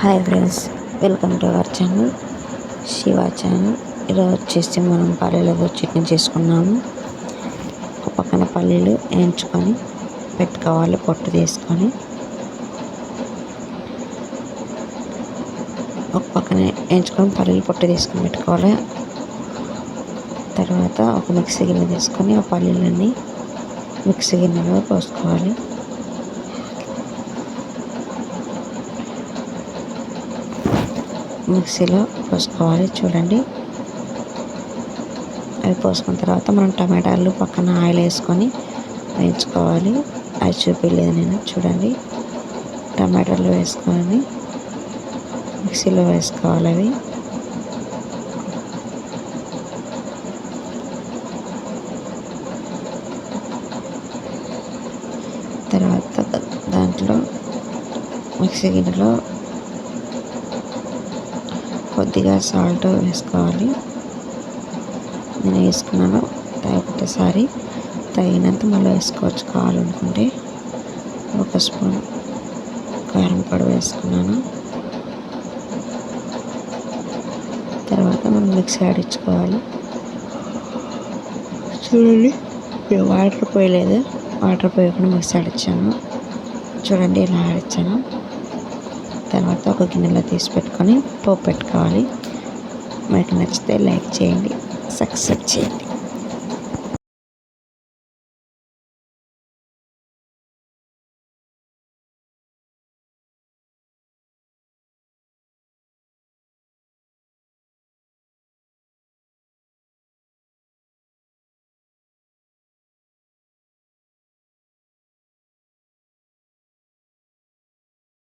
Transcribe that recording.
Hi friends welcome to our channel Shiva channel ఈరోజు వచ్చేసి మనం పల్లీలతో చట్నీ చేసుకున్నాము. ఒక పక్కన పల్లీలు వేయించుకొని పెట్టుకోవాలి పొట్టు తీసుకొని. ఒక పక్కన వేయించుకొని పల్లీలు పొట్టు తీసుకొని పెట్టుకోవాలి. తర్వాత ఒక మిక్సీ గిన్నె తీసుకొని ఆ పల్లీలన్నీ మిక్సీ గిన్నెలో పోసుకోవాలి. మిక్సీలో పోసుకోవాలి. చూడండి. అవి పోసుకున్న తర్వాత మనం టమాటాలు పక్కన ఆయిల్ వేసుకొని వేయించుకోవాలి. అవి చూపించలేదు నేను. చూడండి. టమాటాలు వేసుకొని మిక్సీలో వేసుకోవాలి అవి. తర్వాత దాంట్లో మిక్సీ గిన్నెలో కొద్దిగా సాల్ట్ వేసుకోవాలి. నేను వేసుకున్నాను. ఒకటేసారి తగినంత మళ్ళీ వేసుకోవచ్చు కావాలనుకుంటే. ఒక స్పూన్ కారం పొడి వేసుకున్నాను. తర్వాత మనం మిక్సీ ఆడించుకోవాలి. చూడండి వాటర్ పోయలేదు. వాటర్ పోయకుండా మిక్సీ ఆడించాను. చూడండి ఇలా ఆడించాను. తర్వాత ఒక గిన్నెలో తీసి పెట్టుకొని పోపు పెట్టుకోవాలి. మీకు నచ్చితే లైక్ చేయండి సబ్స్క్రైబ్ చేయండి.